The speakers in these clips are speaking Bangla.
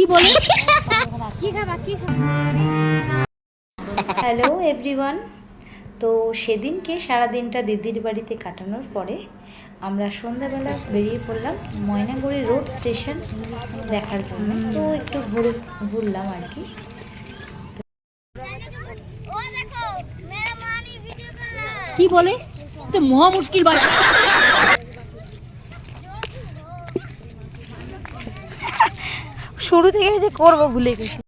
কি বলে? হ্যালো এভরিওয়ান তো সেদিনকে সারা দিনটা দিদির বাড়িতে কাটানোর পরে আমরা সন্ধ্যাবেলা বেরিয়ে পড়লাম ময়নাগুড়ি রোড স্টেশন দেখার জন্য। তো একটু ঘুরে ঘুরলাম আর কি। কি বলে? মহা মুশকিল বাড়ি। শুরু থেকে যে করব ভুলে গেছি।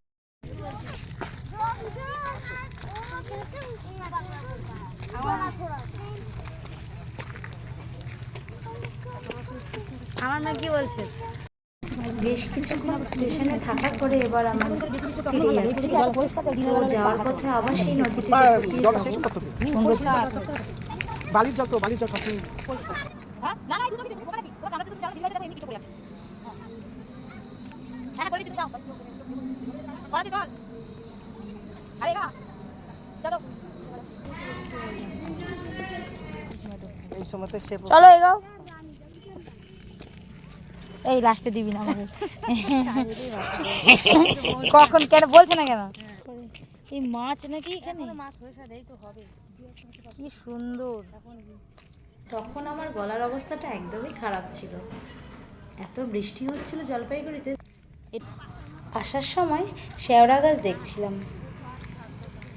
আমার মা কি বলছে? বেশ কিছুক্ষণ স্টেশনে থাকার পরে এবার আমরা ফিরে যাচ্ছি। তো যাওয়ার পথে আবার সেই নদীতে বালির জল তো বালির জল সময়তে সে চলো এগাও এই লাস্টে দিবি না আমাকে। কখন কেন বলছে না কেন? এই মাছ নাকি এখানে? মাছ কি সুন্দর। তখন আমার গলার অবস্থাটা একদমই খারাপ ছিল। এত বৃষ্টি হচ্ছিল জলপাইগুড়িতে। আসার সময় শেওড়া গাছ দেখছিলাম।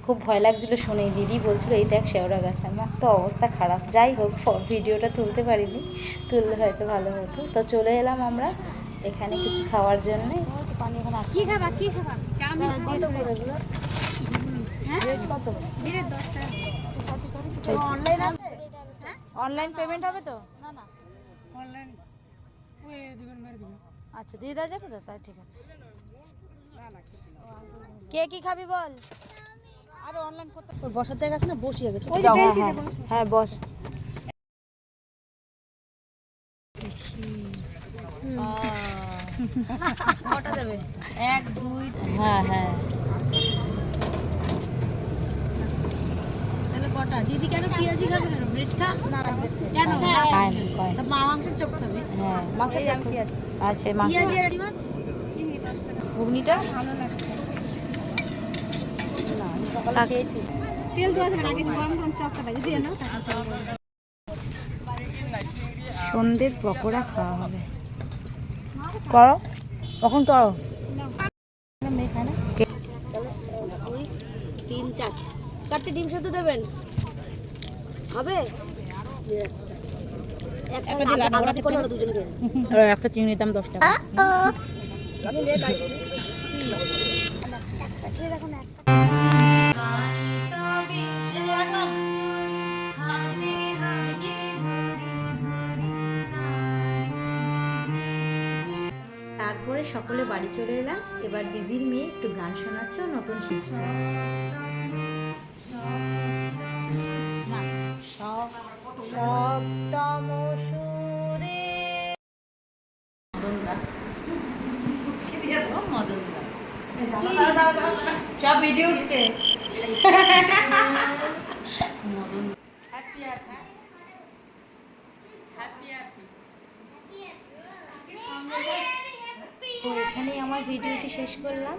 খুব ভয় লাগছিল শুনে দিদি বলছিল এই দেখ শেওড়া গাছ আমার তো অবস্থা খারাপ। যাই হোক ভিডিওটা তুলতে পারিনি। তুললে হয়তো ভালো হতো। তো চলে এলাম আমরা এখানে কিছু খাওয়ার জন্য। হ্যাঁ, অনলাইন পেমেন্ট হবে তো? আচ্ছা দিয়ে দেওয়া যাবে তো? তাই ঠিক আছে। কে কি খাবি বল? আরে অনলাইন করতে ওর বসার জায়গা আছে না? বসি গেছে যাও, হ্যাঁ, হ্যাঁ। হ্যাঁ বস। কটা দেবে? এক দুই হ্যাঁ হ্যাঁ। তাহলে কটা? দিদি কেন পেঁয়াজি খাবে কেন ব্রেড খা? কেন না, খায় মা মাংসের চপ খাবে? হ্যাঁ আচ্ছা মাংস ঘুগনিটা? সকালে খেয়েছি। তেল দেওয়া যাবে না আগে গরম গরম চপটা দিয়ে নাও সন্ধ্যের পকোড়া খাওয়া হবে। করো কখন করো? তিন চার চারটে ডিম সেদ্ধ দেবেন? হবে? একটা চিংড়ির দাম দশ টাকা। তারপরে সকলে বাড়ি চলে এলাম। এবার দিদির মেয়ে একটু গান শোনাচ্ছে ও নতুন শিখছে। সপ্তম সুরে। মদনদা। মদনদা। সব ভিডিও উঠছে। মদন তো এখানেই আমার ভিডিওটি শেষ করলাম।